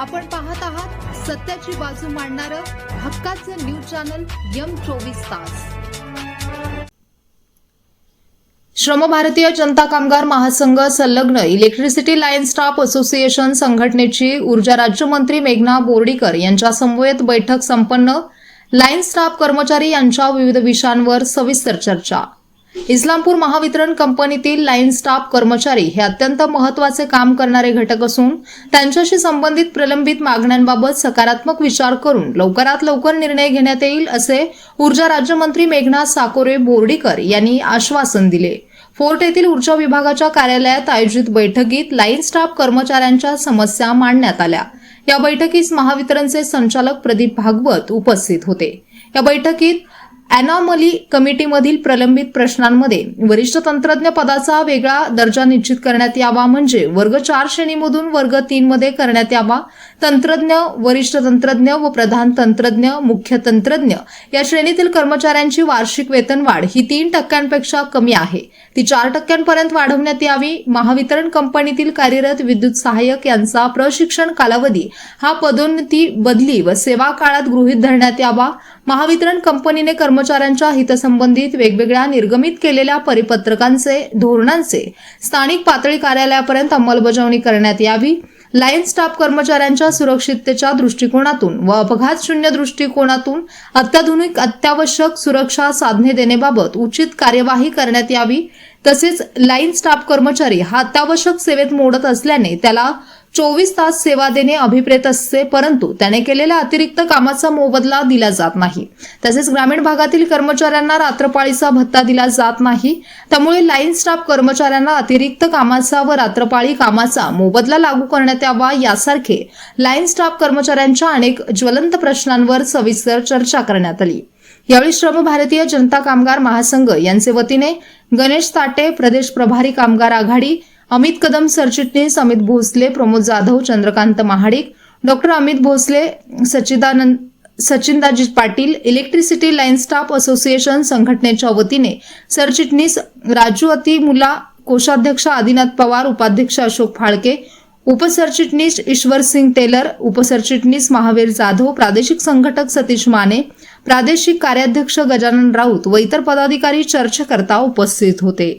आपण पाहत आहात सत्याची बाजू मांडणारं हक्काचं न्यूज चॅनल यम चोवीस तास. श्रम भारतीय जनता कामगार महासंघ संलग्न इलेक्ट्रिसिटी लाईन स्टाफ असोसिएशन संघटनेची ऊर्जा राज्यमंत्री मेघना बोर्डीकर यांच्या समवेत बैठक संपन्न. लाईन स्टाफ कर्मचारी यांच्या विविध विषयांवर सविस्तर चर्चा. इस्लामपूर महावितरण कंपनीतील लाईन स्टाफ कर्मचारी हे अत्यंत महत्त्वाचे काम करणारे घटक असून त्यांच्याशी संबंधित प्रलंबित मागण्यांबाबत सकारात्मक विचार करून लवकरात लवकर निर्णय घेण्यात येईल असे ऊर्जा राज्यमंत्री मेघनाथ साकोरे बोर्डीकर यांनी आश्वासन दिले. फोर्ट येथील ऊर्जा विभागाच्या कार्यालयात आयोजित बैठकीत लाईन स्टाफ कर्मचाऱ्यांच्या समस्या मांडण्यात आल्या. या बैठकीस महावितरणचे संचालक प्रदीप भागवत उपस्थित होते. या बैठकीत अॅनॉमली कमिटीमधील प्रलंबित प्रश्नांमध्ये वरिष्ठ तंत्रज्ञ पदाचा वेगळा दर्जा निश्चित करण्यात यावा म्हणजे वर्ग चार श्रेणीमधून वर्ग तीनमध्ये करण्यात यावा. तंत्रज्ञ वरिष्ठ तंत्रज्ञ व प्रधान तंत्रज्ञ मुख्य तंत्रज्ञ या श्रेणीतील कर्मचाऱ्यांची वार्षिक वेतनवाढ ही तीन टक्क्यांपेक्षा कमी आहे. ती चार टक्क्यांपर्यंत वाढवण्यात यावी. महावितरण कंपनीतील कार्यरत विद्युत सहाय्यक यांचा प्रशिक्षण कालावधी हा पदोन्नती बदली व सेवा काळात गृहीत धरण्यात यावा. महावितरण कंपनीने कर्मचाऱ्यांच्या हितसंबंधित वेगवेगळ्या निर्गमित केलेल्या परिपत्रकांचे धोरणांचे स्थानिक पातळी कार्यालयापर्यंत अंमलबजावणी करण्यात यावी. लाईन स्टाफ कर्मचाऱ्यांच्या सुरक्षिततेच्या दृष्टिकोनातून व अपघात शून्य दृष्टिकोनातून अत्याधुनिक अत्यावश्यक सुरक्षा साधने देण्याबाबत उचित कार्यवाही करण्यात यावी. तसेच लाईन स्टाफ कर्मचारी हा अत्यावश्यक सेवेत मोडत असल्याने त्याला चोवीस तास सेवा देणे अभिप्रेत असते परंतु त्याने केलेल्या अतिरिक्त कामाचा मोबदला दिला जात नाही. तसेच ग्रामीण भागातील कर्मचाऱ्यांना रात्रपाळीचा भत्ता दिला जात नाही. त्यामुळे लाईन स्टाफ कर्मचाऱ्यांना अतिरिक्त कामाचा व रात्रपाळी कामाचा मोबदला लागू करण्यात यावा यासारखे लाईन स्टाफ कर्मचाऱ्यांच्या अनेक ज्वलंत प्रश्नांवर सविस्तर चर्चा करण्यात आली. यावेळी श्रम भारतीय जनता कामगार महासंघ यांचे वतीने गणेश ताटे प्रदेश प्रभारी कामगार आघाडी अमित कदम सरचिटणीस Amit Bhosale Pramod Jadhav Chandrakant Mahadik doctor Amit Bhosale Sachchidanand सचिनदाजी Patil electricity line staff association संघटनेच्या वतीने सरचिटणीस राजू अति मुला कोषाध्यक्ष आदिनाथ पवार उपाध्यक्ष अशोक फाळके उपसरचिटणीस ईश्वर सिंग टेलर उपसरचिटणीस महावीर जाधव प्रादेशिक संघटक सतीश माने प्रादेशिक कार्याध्यक्ष गजानन राऊत व इतर पदाधिकारी चर्चेकरता उपस्थित होते.